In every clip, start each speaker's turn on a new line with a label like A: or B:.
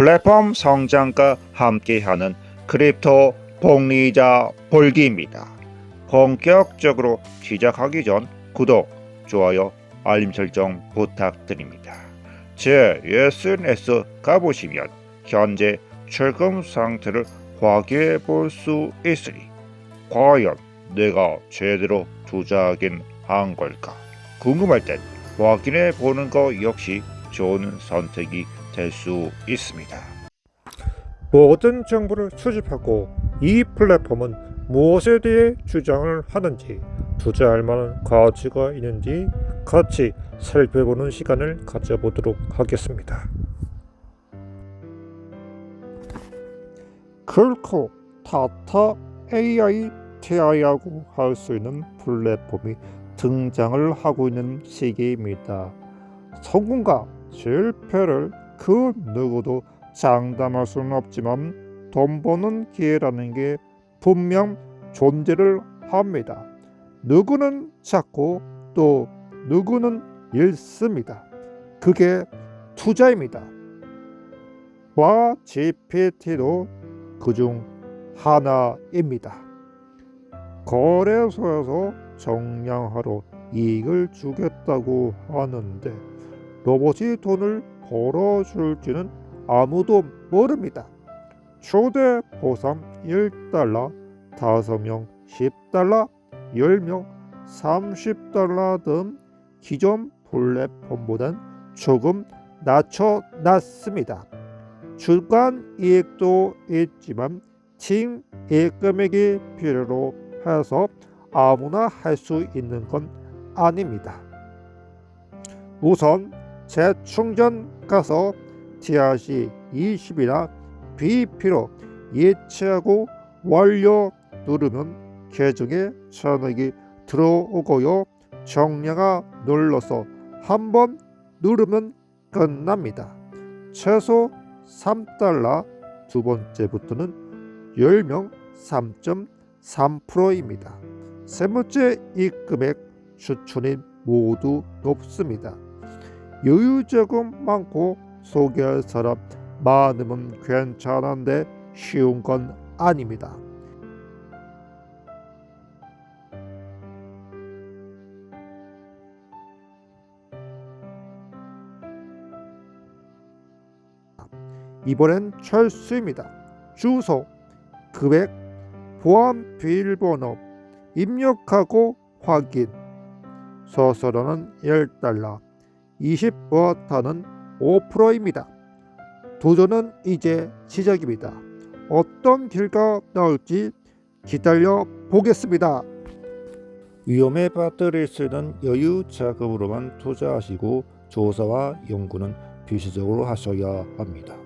A: 플랫폼 성장과 함께하는 크립토 복리자 볼기입니다. 본격적으로 시작하기 전 구독, 좋아요, 알림 설정 부탁드립니다. 제 SNS 가보시면 현재 최근 상태를 확인해 볼 수 있으니 과연 내가 제대로 투자하긴 한 걸까 궁금할 땐 확인해 보는 거 역시 좋은 선택이 될 수 있습니다.
B: 모든 정보를 수집하고 이 플랫폼은 무엇에 대해 주장을 하는지 투자할 만한 가치가 있는지 같이 살펴보는 시간을 가져보도록 하겠습니다. 결코 타타 AI TI라고 할 수 있는 플랫폼이 등장을 하고 있는 시기입니다. 성공과 실패를 그 누구도 장담할 수는 없지만 돈 버는 기회라는 게 분명 존재를 합니다. 누구는 찾고 또 누구는 잃습니다. 그게 투자입니다. 와 GPT도 그중 하나입니다. 거래소에서 정량하러 이익을 주겠다고 하는데 로봇이 돈을 벌어줄지는 아무도 모릅니다. 초대 보상 1달러, 5명 10달러, 10명 30달러 등 기존 플랫폼보단 조금 낮춰놨습니다. 주간 이익도 있지만 팀 이익 금액이 필요로 해서 아무나 할 수 있는 건 아닙니다. 우선 재충전 가서 TRC 20이나 BP로 예치하고 완료 누르면 계정에 전액이 들어오고요. 정량화 눌러서 한 번 누르면 끝납니다. 최소 3달러 두 번째부터는 10명 3.3%입니다. 세 번째 입금액 추천이 모두 높습니다. 여유자금 많고 소개할 사람 많으면 괜찮은데 쉬운 건 아닙니다. 이번엔 철수입니다. 주소, 금액, 보안 비밀번호 입력하고 확인. 서서로는 10달러, 20버터는 5%입니다. 도전은 이제 시작입니다. 어떤 길가 나올지 기다려 보겠습니다. 위험에 빠뜨릴 수 있는 여유 자금으로만 투자하시고 조사와 연구는 필수적으로 하셔야 합니다.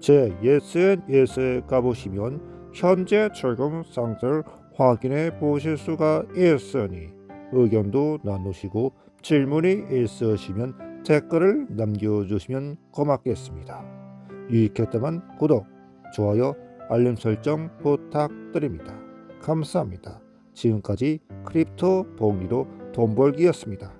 B: 제 SNS에 가보시면 현재 최근 상태를 확인해 보실 수가 있으니 의견도 나누시고 질문이 있으시면 댓글을 남겨주시면 고맙겠습니다. 유익했다면 구독, 좋아요, 알림 설정 부탁드립니다. 감사합니다. 지금까지 크립토 봉리로 돈 벌기였습니다.